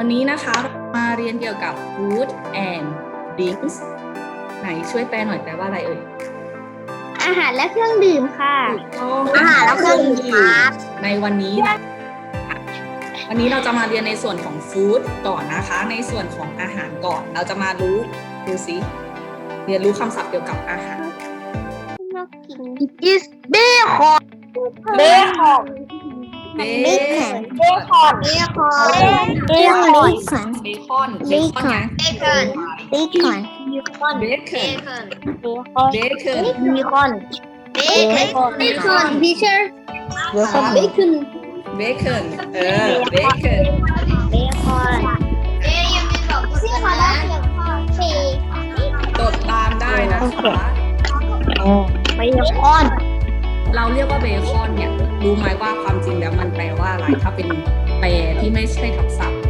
วันนี้นะคะเรามาเรียนเกี่ยวกับ food and drinks ไหนช่วยแปลหน่อยแปลว่าอะไรเอ่ยอาหารและเครื่องดื่มค่ะถูกต้องอาหารและเครื่องดื่มครับในวันนี้นะวันนี้เราจะมาเรียนในส่วนของ food ก่อนนะคะ ในส่วนของอาหารก่อน เราจะมารู้ดูสิเรียนรู้คำศัพท์เกี่ยวกับอาหาร is bacon เบ bacon เบ bacon คอน bacon เบคอนเบคอนไง bacon bacon เบคอนเบคอน bacon bacon teacher bacon เบคอนเออเบคอน bacon เอ๊ยยังมีแบบชื่อเขาได้เสียงพ่อเจดตามได้นะคะ bacon เราเรียกว่าเบคอนเนี่ย รู้ไหมว่าความจริงแล้วมันแปลว่าอะไรถ้าเป็นแปลที่ไม่ใช่ทับศัพท์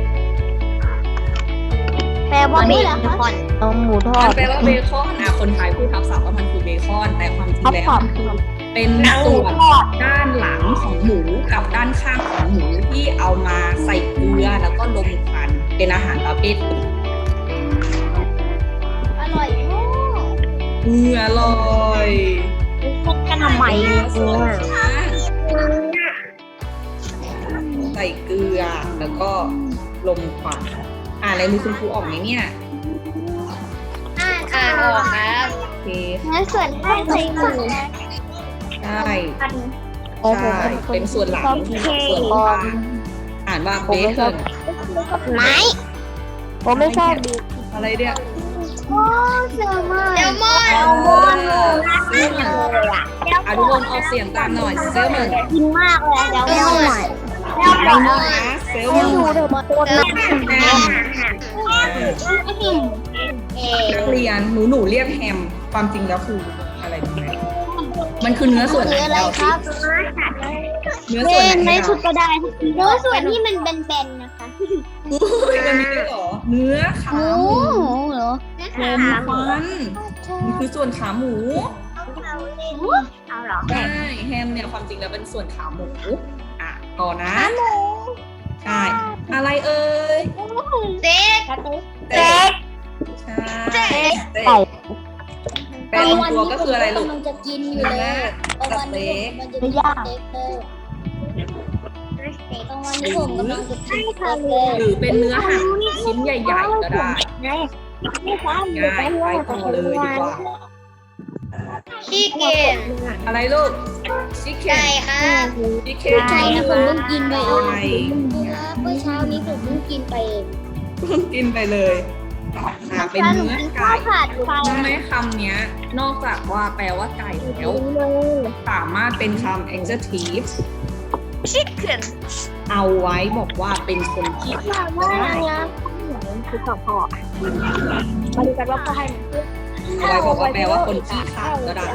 แปลว่าเบคอนเอาหมูทอมัดนแปลว่าเบคอนอะคนไทยพูดทับศัพท์ว่ามันคือเบคอน แต่ความจริงท็อปแล้วพอปเป็นส่วนด้านหลังของหมูกับด้านข้างของหมูที่เอามาใส่เกลือแล้วก็ลมควันเป็นอาหารประเภทอื่นอร่อยมากเอืออร่อยกันทำไมเนื้อส่วนเนี่ย ใส่เกลือ แล้วก็ลมควันอ่านอะไรมือคุณครูออกไหมเนี่ยอ่านอ่านออกครับโอเคเนื้อส่วนข้างในหมูใช่โอ้โหใช่เป็นส่วนหลังชอบส่วนเค้กข้างอ่านว่าเบคอนไม้ผมไม่ชอบบีอะไรเนี่ยโอ้เซลมอนเซลมอนเซลมอนเซลมอนอะทุกคนออกเสียงตามหน่อยเซลมอนกินมากเลยเซลมอน เซลมอนนะเซลมอนดูเถอะมาโคตรแฮมนักเรียนหนูหนูเรียกแฮม ความจริงแล้วคืออะไรรู้ไหมมันคือเนื้อส่วนไหนคืออะไรเราครับเนื้อส่วนไหนไม่เราชุดก็ได้เนื้อส่วนที่มันเป็นๆนะคะอุ้ยมันมีด้วยเหรอ เนื้อขาหมูหมูเหรอลมควันมันคือส่วนขาหมูเอาเหรอใช่แฮมเนี่ยความจริงแล้วเป็นส่วนขาหมูอะ ต่อนะใช่อะไรเอ่ยเซ็กเต็กใช่เต็กไก่แปลตรงตัวก็คืออะไรลูกกำลังจะกินอยู่เนื้เลอยสเต็กมันจะกินสเต็กเลยตรงวันนี้ผมกำลังจะกินสเต็กเลยหรือเป็นเนื้อหั่นชิ้นใหญ่ๆก็ได้ง่ายไปต่อเลยดีกว่า ชิคเกนอะไรลูก ชิคเก้ไก่นค่ะชิคเก้นไก่นะผมเพิ่งกินไปเองไก่เมื่อเช้านี้ผมเพิ่งกินไปเองกินไปเลยอะเป็นเนื้อไก่ผัดไฟรู้ไหมคำเนี้ย นอกจากว่าแปลว่าไก่แล้วสามารถเป็นคำ adjective ชิคเก้นเอาไว้บอกว่าเป็นคนที่ขาดได้คือสองพ่อมาดูกันว่าพ่อให้เอาไว้บอกว่าแปลว่าคนที่ขาดก็ได้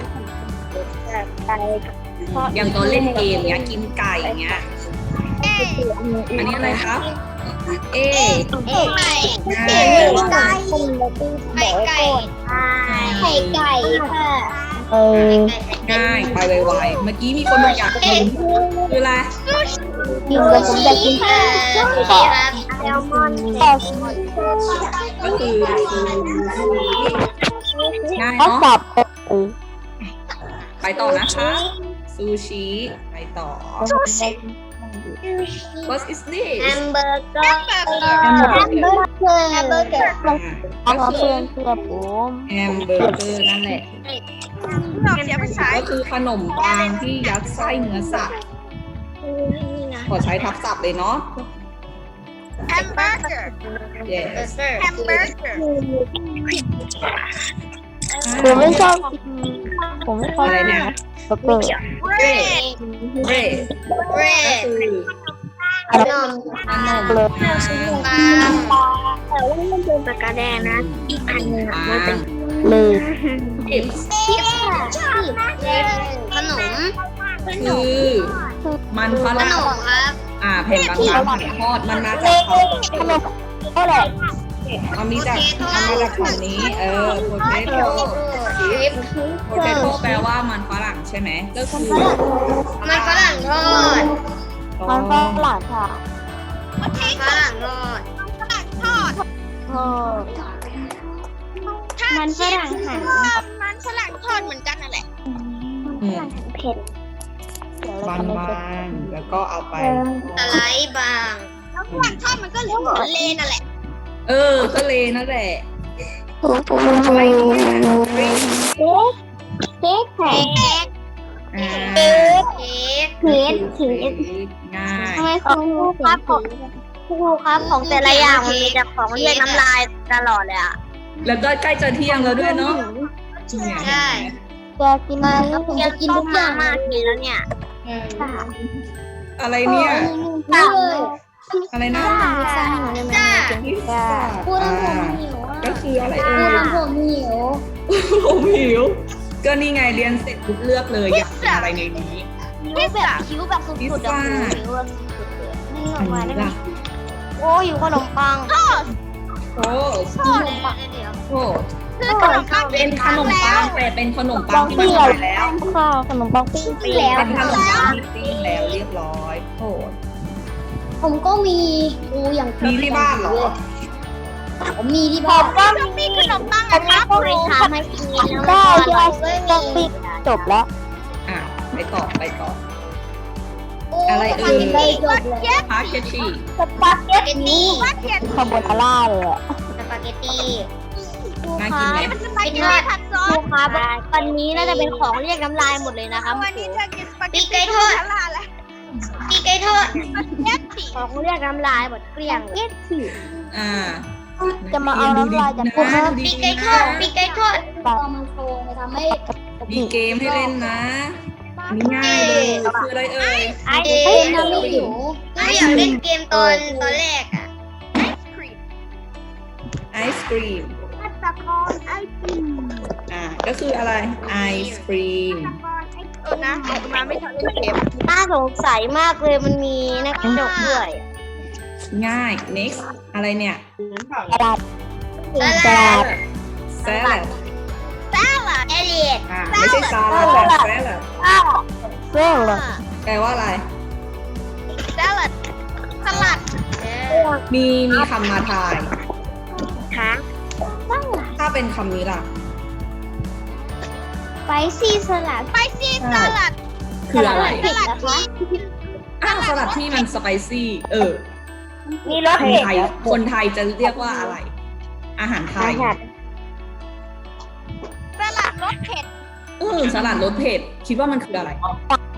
ไก่อย่างตอนเล่นเกมเนี้ยกินไก่เงี้ยอันนี้อะไรครับ เอไก่ง่าไก่ยไก่ไข่ไก่ไข่ไก่ค่ะเออง่ายไปไวๆเมื่อกี้มีคนบอกอยากกินคืออะไรกินแล้วผมจะกินค่ะครับแซลมอนแต่ก็คือ ง่ายเขาเนาะสับเออไปต่อนะคะ ซูชิ ไปต่อ What is แฮ this มเบอร์เกอร์แฮมเบอร์เกอร์แฮมเบอร์เกอร์อ่าเอาก็เพื่คืออนเพื่อนผมแฮมเบอร์เกอร์นั่นแหละก็คือขนมปังที่ยัดไส้เนื้อสัตว์ ขอใช้ทับศัพท์เลยเนาะ แฮมเบอร์เกอร์ yes แฮมเบอร์เกอร์ผมไม่ชอบกินผมไม่ชอบอะไรกินเนี่ยเบอร์เกอร์เรดเรดเรก็ดคือ ขนมขนมเลยปังปังแต่ว่ามันเป็นปากกาแดงนะ อีกอันหนึงปังเลยชิปชิปค่ะชิปขนม คือ มันฝขรั่งนมครับ อ่าแผ่นบางๆหั่นทอดมันมาจากคขนมก็แหละำมันมีจากมันมาจากคำนี้ เออ potato ชิป potato แปลว่ามันฝรั่งใช่ไหมก็คือมันฝรั่งทอดมันฝรั่งค่ะมันฝรั่งทอดทอดมันฝรั่งหันมันฝรั่งทอดเหมือนกันนั่นแหละอืมเผ็ดเดี๋ยวเรา บาจะไม่งๆแล้วก็เอาไปสไลด์บางแล้วฝรั่งทอดมันก็เหมือนเลนั่นแหละเออ ก็เลนั่นแหละโอ้โหอะไรเนี่ยเค้กเค้กแผ่เค้กอ่าเค้กเค้กเค้กง่ายทำไมครูครับของครูครับของแต่ละอย่างมันมีแต่ของเรียกน้ำลายตลอดเลยอะแล้วก็ใกล้จะเที่ยงแล้วด้วยเนาะใช่แกกินมาผมจะกินทุกอย่างมากกินแล้วเนี่ย อะไรเนี่ยนี่เลยอะไรนะพิซซ่าให้หนูได้ไหมกินพิซซ่าพูดทำผมหิวก็คืออะไรเอ่ยผมหิวผมหิว ก็นี่ไงเรียนเสร็จปุ๊บเลือกเลยอยากกินอะไรในนี้หิวแบบหิวแบบสุดๆอะหิวแบบสุดๆเลยนี่ออัอนกมาได้นี้ไหมล่ะโอ้หิวขนมปัง โอ้ขนมปังเดี๋ยวโหคือขนมปังเป็นขนมปังแต่เป็นขนมปังที่มันทำแล้วข้าวขนมปังปิ้งปิ้งแล้วเป็นขนมปังที่ปิ้งแล้วเรียบร้อยโอ้ผมก็มีอูอย่างมีที่บ้านเหรอผมมีที่บ้านก็มีขนมปังผมนะครับก็ไปทำให้กินได้ใช่ก็ปิดจบแล้วอะไปต่อไปต่อโอ้อะไรเอ่ยได้จบแล้วพาเกตชี่สปาเกตตี้ว่าเทียนคาโบนาร่าเลยอะสปาเกตตี้น่ากินไหมสปาเกตตี้ผัดซอครูสครับวันนี้น่าจะเป็นของเรียกน้ำลายหมดเลยนะครับวันนี้เธอกินสปาเกตตี้ทอดแล้วปีไก่ทอดเย็ดสิของเรียกน้ำลายหมดเกลี้ยงเกตตี้อ่าจะมาเอาน้ำลายจากพวกนั้นปีไก่ทอดปีไก่ทอดตอนมันโตมันทำให้มีเกมให้เล่นนะ อันนี้ง่ายเลยคืออะไรเอ่ยไอ้เอ็นน้ำไม่หิวเราอยากเล่นเกมตอนตอนแรกอะไอศครีมตะกอนไอติมอ่าก็คืออะไรไอศครีมเออนะมาไม่ทันเล่นเกมน่าสงสัยมากเลยมันมีนักกระจกด้วยง่าย next อะไรเนี่ยกระดาษสลัด salad สลั ดเอเลียดอ่าไม่ใช่ salad แต่ salad เรื่องเลยแปลว่าอะไร สลัดสลัดมีมีคำมาทายคะถ้าเป็นคำนี้ล่ะไปซี่สลัด ไปซีสลัดคืออะไรเผ็ดนะคะอ้าวสลัดที่มันสไปซี่ เออ มีรสคนเผ็ดไทยคนไทยจะเรียกว่าอะไร อาหารไทยสลัดร สเผ็ดเออสลัดรสเผ็ด คิดว่ามันคืออะไร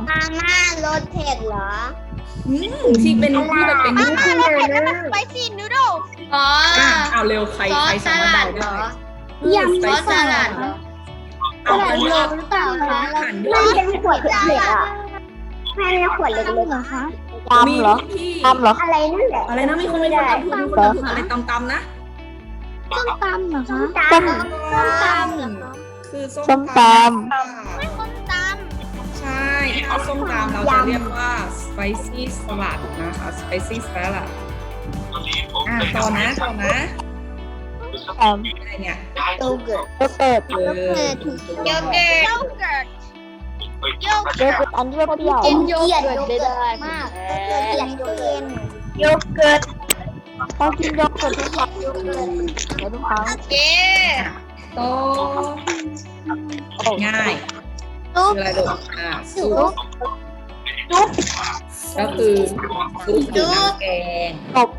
มาม่ารสเผ็ดเหรออืมที่เป็นที่แบบเป็นมาม่ารสเผ็ดแล้วก็สไปซี่นูโดลอ๋ออะเอาเร็วใครใครสามารถเดาได้ยำเออซอสสลัดเหรอเอาเป็นว่าหรือเปล่าคะหันมันเป็นขวดเล็กๆอะแม่เป็นขวดเล็กๆเหรอคะมียำเหรอพี่ยำเหรอ อะไรนั่นแหละอะไรนะมีคนมีคนตำถูกมีคนตำถูกอะไรตำตำๆนะ ส้มตำเหรอคะ ส้มส้มตเหรอคะำ คือส้มส้มตส้มตใช่ถ้าส้มตำเราจะเรียกว่า spicy salad นะคะ spicy salad อะต่อนะต่อนะำอะไรเนี่ยโยเกิร์ตโยเกิร์ตเออำโยเกิร์ตโยเกิร์ตโยโยเกิร์ตเกิร์ตอันที่เปรี้ยวกินโยเกิร์ตไม่ได้มากโยเกิร์ตกินโยเกิร์ตต้องกินโยเกิร์ตทุกวันโยเกิร์ตเดี๋ยวทุกครั้ง เย้ต่อง่ายซุปคืออะไรลูกอ่าซุปซุปก็คือซุปหรือน้ำแกงซุป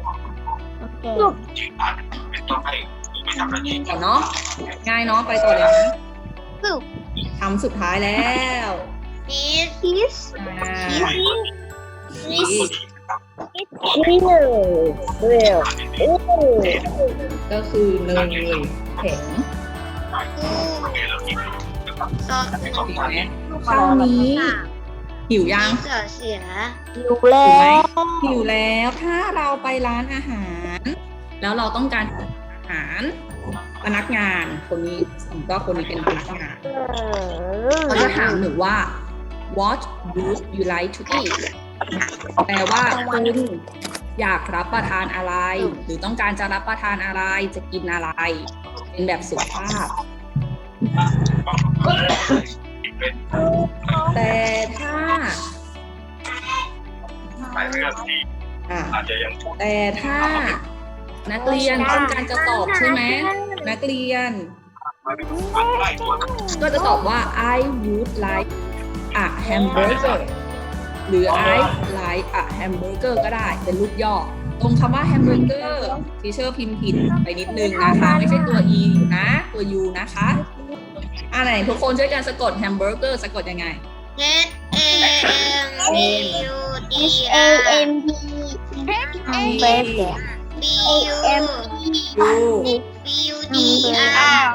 ต่อเนาะง่ายเนาะไปต่อเลยนะซุปทำสุดท้ายแล้วชีสชีสอ่าชีสชีสเร็วโอ้ก็คือเนยแข็ง ซอสดีไหมคราวนี้หิวยังเสือเสียอยู่แล้ถูกไหมวหิวแล้วถ้าเราไปร้านอาหาร แล้วเราต้องการอาหารพนักงานคนนี้สมมติว่าคนนี้เป็นพนักงาน เขาจะถามหนูว่า what would you like to eat แปลว่าคุณอยากรับประทานอะไร หรือต้องการจะรับประทานอะไร จะกินอะไร เป็นแบบสุภาพ แต่ถ้าอะอาจจะยังแต่ถ้า นักเรียนต้องการจะตอบใช่ไหมนักเรียนก็จะตอบว่า I would like a hamburger หรือ I like a hamburger ก็ได้เป็นรูปย่อ ตรงคำว่า hamburger ทีเชอร์พิมพ์ผิดไปนิดนึงนะคะ ไม่ใช่ตัว e นะตัว u นะคะอ่าไหนทุกคนช่วยกันสะกด hamburger สะกดยังไง H A M B U D A M B เบส B U B U D R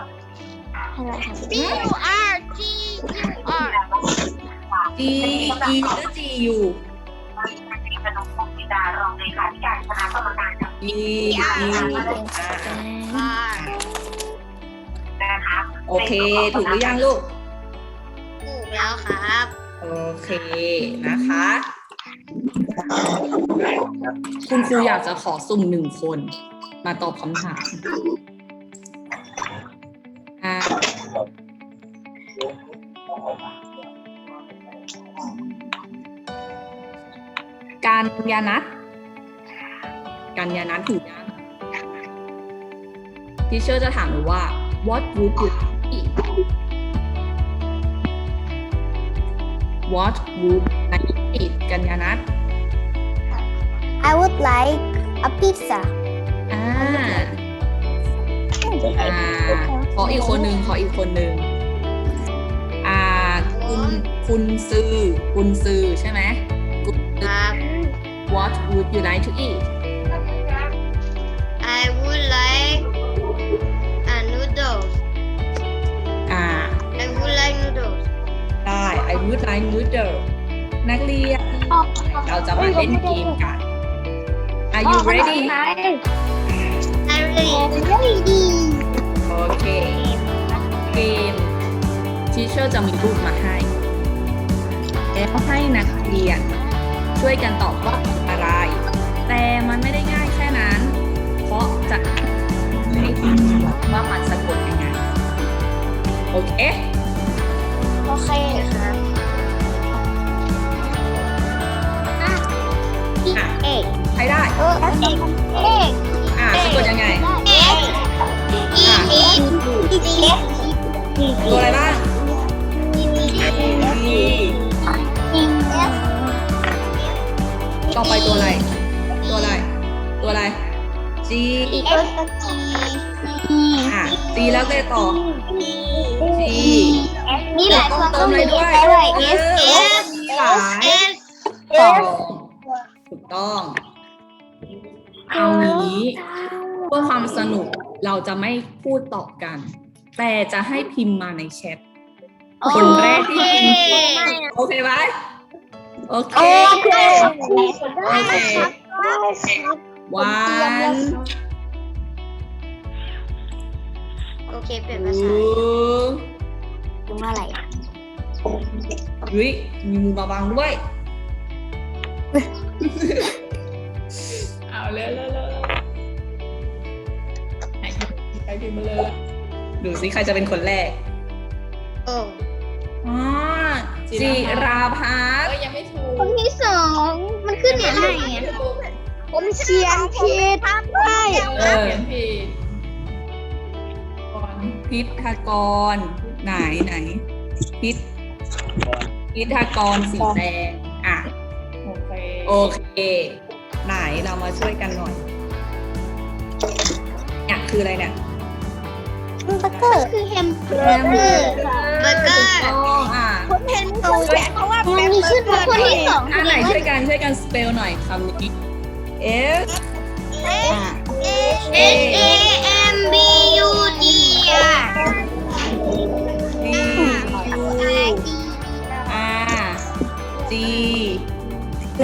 B U R G U R g e หรือ g u ดารองในการการ e e R โอเค ถูกหรือยังลูก ถูกแล้วครับ โอเคนะคะ คุณครูอยากจะขอสุ่มหนึ่งคน มาตอบคำถามอ่าการยานัด การยานัดถูกยังทีเชอร์จะถามหนูว่า what would you eat what would I eat กันยานัด I would like a pizza อ่าอ่าขออีกคนหนึ่งขออีกคนหนึ่งอ่าคุณคุณซื้อคุณซื้อใช่ไหมคุณคซื้อรับ What would you like to eat ได้ I would like noodle นักเรียน เราจะมาเล่นเกมกัน Are you ready I really โอเค เกมทีเชอร์จะมีรูปมาให้ แล้วให้นักเรียน ช่วยกันตอบว่าคืออะไร แต่มันไม่ได้ง่ายแค่นั้น เพราะจะให้ดูว่ามันสะกดยังไง โอเค โอเคครับอะเอกใช้ได้ เออเอกเอกอะสะกดยังไง X E E E S ตัวอะไรบ้าง E S ต่อไปตัวอะไร ตัวอะไร ตัวอะไร G E S G อะ G แล้วไปต่อ G นี่แหละต้องเติมอะไรด้วยแปลว่าเอ S อ S มีหลาย S สองถูกต้องเอางี้เพื่อความสนุกเราจะไม่พูดต่อกัน แต่จะให้พิมพ์มาในแชทคนแรกที่พิมพ์โอเคไหมโอเคโอเคโอเควันโอเคเปลี่ยนภาษา ถึงเมื่อไหร่เฮ้ยมีมือมาบังด้วย เอาเลยเลยเลยไหนใครพิมพ์มาเลยดูสิใครจะเป็นคนแรกโอ้อ๋อจิราพัฒน์ยังไม่ถูกคนที่สองมันขึ้นอย่างไรอะผมเชียนผิดใช่เออเขียนผิดก่อนพิธากร ไหนไหนพิษพิธากรสีแดงอะโอเคโอเค ไหนเรามาช่วยกันหน่อยเนี่ยคืออะไรเนี่ยเบอร์เกอร์คือแฮมเบอร์เกอร์เบอร์เกอร์ถูกต้องอะผมเห็นตัวเพราะว่ามันมีชื่อคนที่สองอะไหนช่วยกันช่วยกันสเปลหน่อยคำนี้ F อะ S A M B U D R D T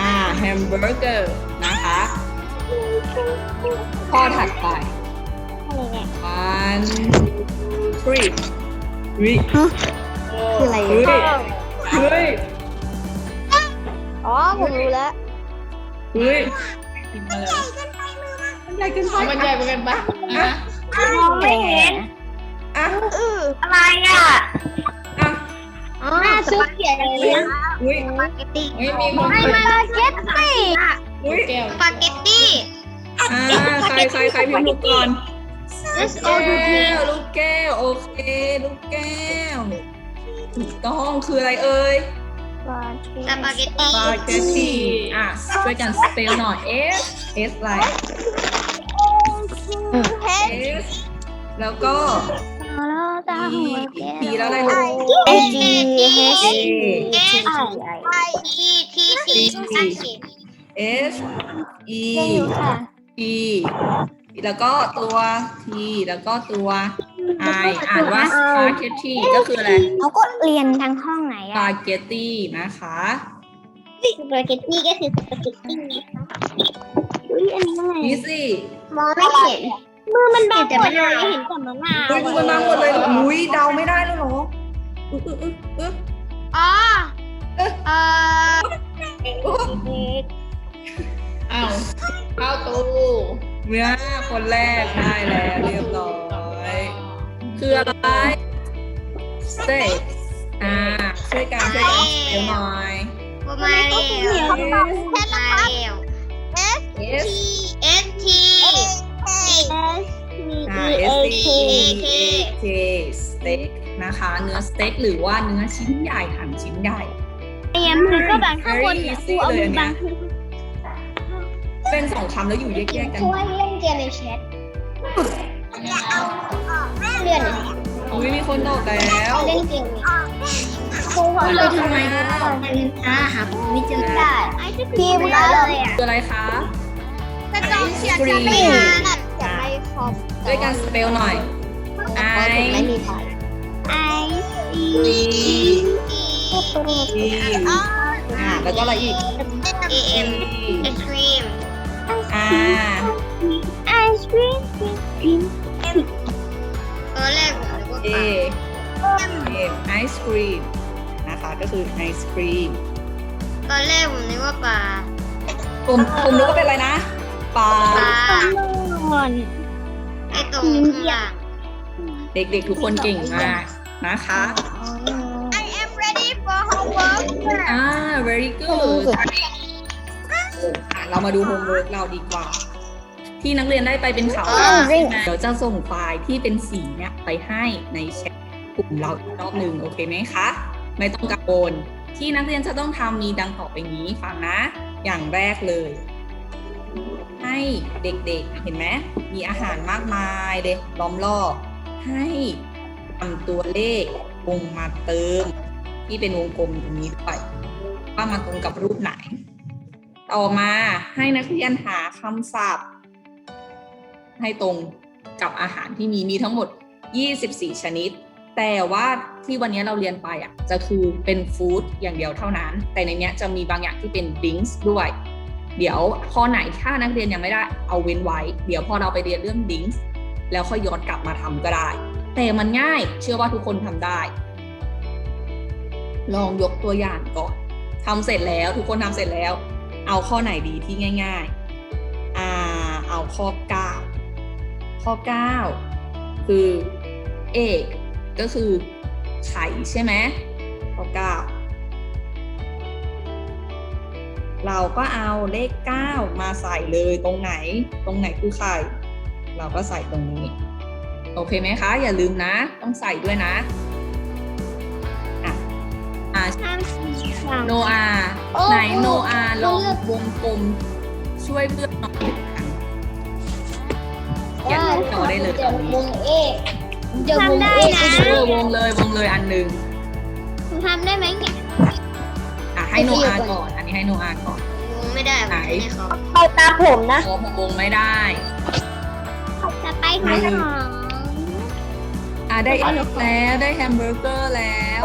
อ่า hamburger นะคะข้อถัดไป one two three เฮ้ยคืออะไรเฮ้ยเฮ้ยอ๋อ ผมรู้แล้วเฮ้ยพิมพ์มาเลยมันใหญ่เกินไปเอามันใหญ่ไปกันปะอะมองไม่เห็น อะ อะไรอะอะหน้า ซุปเขียนเลยอุ้ยสปาเกตตี้เฮ้ยมีคนไม่เปิดมาเก็ตตี้อุ้ยแก้วสปาเกตตี้อ่าใครใครใครพิมพ์ถูกก่อนลูกแก้วลูกแก้วโอเคลูกแก้วถูกต้องคืออะไรเอ่ยสปาเกตตี้สปาเกตตี้อะช่วยกันสเปลหน่อย S S อะไร S แล้วก็ E P แล้วอะไรลูก ไอจีเฮชทีทีทีที S E อยู่ค่ะ P แล้วก็ตัว T แล้วก็ตัว I อ่านว่า spaghetti ก็คืออะไร เขาก็เรียนทางห้องไหนอะ spaghetti นะคะ สปาเกตตี้ก็คือสปาเกตตี้อุ้ยอันนี้อะไรนี่สิมองไม่เห็น มือมันบังแต่ไม่ได้เห็นแต่มะนาวเฮ้ยมันมาหมดเลยเหรออุ้ยเดาไม่ได้แล้วเหรออึ๊บอึ๊บอึ๊บอึ๊บอ๋อเอออึ๊บอ้าวเข้าตูเนี่ยคนแรกได้แล้วเรียบร้อยคืออะไร steak อ่าช่วยกันช่วยกันเดี๋ยวหน่อยมาเร็วมาเ A K steak นะคะ เนื้อสเต็กหรือว่าเนื้อชิ้นใหญ่หั่นชิ้นใหญ่เตรียมมือก็บังข้างบน Very easy เลยอันเนี้ยเป็นสองคำแล้วอยู่แยกๆกันช่วยเล่นเกมในแชทเลื่อนอุ้ยมีคนตอบแล้วเล่นเกมครูขอเลยทำไมเป็นช้าครับไม่เจอได้ทีมก็เลยอะคืออะไรคะกระจองเชียร์จะไม่หาน่ะจะไม่คอมช่วยกันสเปลหน่อย I ไม่มีไฟไอ D อี D อ่าแล้วก็อะไรอีกเอ็ม E ไอศครีม R ไอศครีมพิมตอนแรกผมนึกว่า A ปลา M ไอศครีมนะคะก็คือไอศครีมตอนแรกผมนึกว่าปลาผมผมนึกว่าเป็นอะไรนะปลาปลานอนไอตรงข้างล่าง เด็กๆทุกคนเก่งมากนะคะ I am ready for homework อ่า very good อะเรามาดูโฮมเวิร์กเราดีกว่า ที่นักเรียนได้ไปเป็นข่าวว่าเดี๋ยวจะส่งไฟล์ที่เป็นสีเนี่ยไปให้ในแชทกลุ่มเราอีกรอบหนึ่งโอเคไหมคะ ไม่ต้องกังวลที่นักเรียนจะต้องทำมีดังต่อไปนี้ฟังนะ อย่างแรกเลย ให้เด็กๆเห็นไหมมีอาหารมากมายเลยล้อมรอบ ให้ทำตัวเลขวงมาเติม ที่เป็นวงกลมตรงนี้ด้วยว่ามันตรงกับรูปไหน ต่อมาให้นักเรียนหาคำศัพท์ ให้ตรงกับอาหารที่มีมีทั้งหมด 24 ชนิด แต่ว่าที่วันนี้เราเรียนไปอะจะคือเป็นฟู้ดอย่างเดียวเท่านั้น แต่ในเนี้ยจะมีบางอย่างที่เป็นดิงส์ด้วย เดี๋ยวข้อไหนถ้านักเรียนยังไม่ได้เอาเว้นไว้ เดี๋ยวพอเราไปเรียนเรื่องดิงส์ แล้วค่อยย้อนกลับมาทำก็ได้ แต่มันง่ายเชื่อว่าทุกคนทำได้ ลองยกตัวอย่างก่อนทำเสร็จแล้วทุกคนทำเสร็จแล้ว เอาข้อไหนดีที่ง่ายๆอ่าเอาข้อ 9 ข้อ 9 คือเอกก็คือไข่ใช่ไหมข้อ 9 เราก็เอาเลข 9 มาใส่เลยตรงไหน ตรงไหนคือไข่ เราก็ใส่ตรงนี้ โอเคไหมคะ อย่าลืมนะ ต้องใส่ด้วยนะอะอะห้ามสีขาวโนอาไหนโนอาลองวงกลมช่วยเพื่อนหน่อยเขียนจอได้เลยตอนนี้วงเอกเดี๋ยววงทำได้เอกนะเออวงเลยวงเลยอันหนึ่งหนูทำได้ไหมเนี่ยอะให้โนอาก่อน อันนี้ให้โนอาก่อน วงไม่ได้ผมไม่ได้เขาเข้าตาผมนะโอ้วงไม่ได้จะไป ขายของ อะได้เอ็กแล้วได้แฮมเบอร์เกอร์แล้ว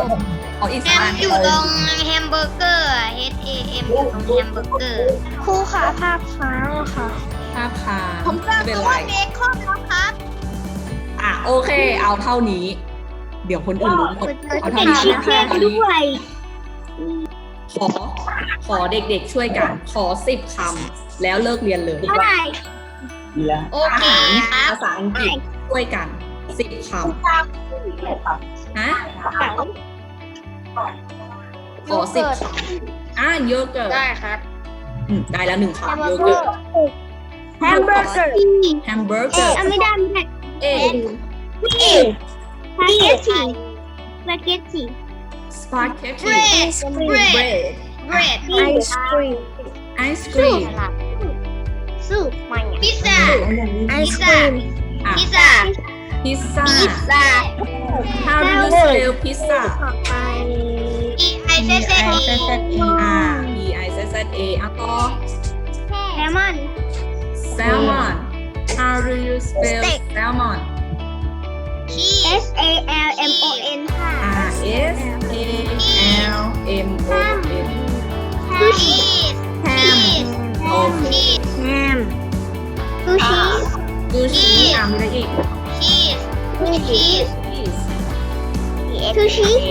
ขออีกแฮสักมอันอยู่ตรงแฮมเบอร์เกอร์ H A M อยู่ตรงแฮมเบอร์เกอร์ครูขาภาพฟ้าค่ะ ภาพค้างไม่เป็นไรเบคอนแล้วครับ อะโอเค เอาเท่านี้ เดี๋ยวคนอื่นรู้หมดเอาเท่าเป็นนี้ชีสนะเค้คะกเท่านี้ด้วยขอขอเด็กๆช่วยกัน ขอสิบคำแล้วเลิกเรียนเลยเท่าไหร่โออาเคหารครับ ภาษาอังกฤษช่วยกันสิบคำฮะขอสิบคำอะโยเกิร์ตได้ครับอืมได้แล้วหนึ่งคำโยเกิร์ตแฮมเบอร์เกอร์แฮมเบอร์เกอร์อะไม่ได้ไม่ได้เอสปาเกตตีสปาเกตตีสปาเกตตี้เบรด bread ไอศครีมไอศครีมซุปพิซซ่าไอศครีม อะพิซซ่าพิซซ่าพิซซ่า How do you spell pizza ต่อไป E I Z Z I E Z Z E อ่า P I Z Z A อะต่อแซลมอน salmon How do you spell Steak salmon cheese S A L M O N ค่ะอ่า S A L M O N ซู โอเค cheese แฮมซูชิซูชิอะมีอะไรอีก cheese cheese cheese ซูชิโอเค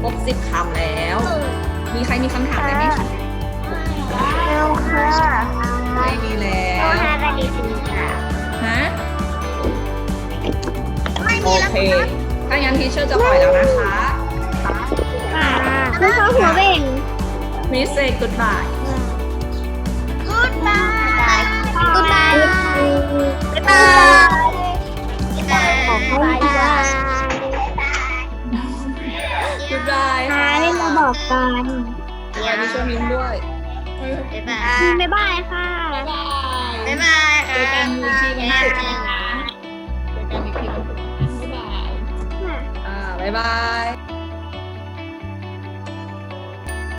ครบสิบคำแล้ว มีใครมีคำถามอะไรไหมคะเอลค่ะไม่มีแล้โอวฮาราดิสิค่ะฮะโอเค ถ้างั้นทีเชอร์จะปล่อยแล้วนะคะคือเขาหัวเบ่ง Please say goodbye Goodbye Goodbye บ๊ายบายบ๊ายบายของเขาอีกว่า goodbye หาเล่นมาบอกกันสวัสดีชวนยิ้มด้วยบ๊ายบายบ๊ายบายค่ะบ๊ายบายบ๊ายบายเจอกันอีกทีวันศุกร์นะคะเจอกันอีกทีวันศุกร์บ๊ายบายอ่าบ๊ายบาย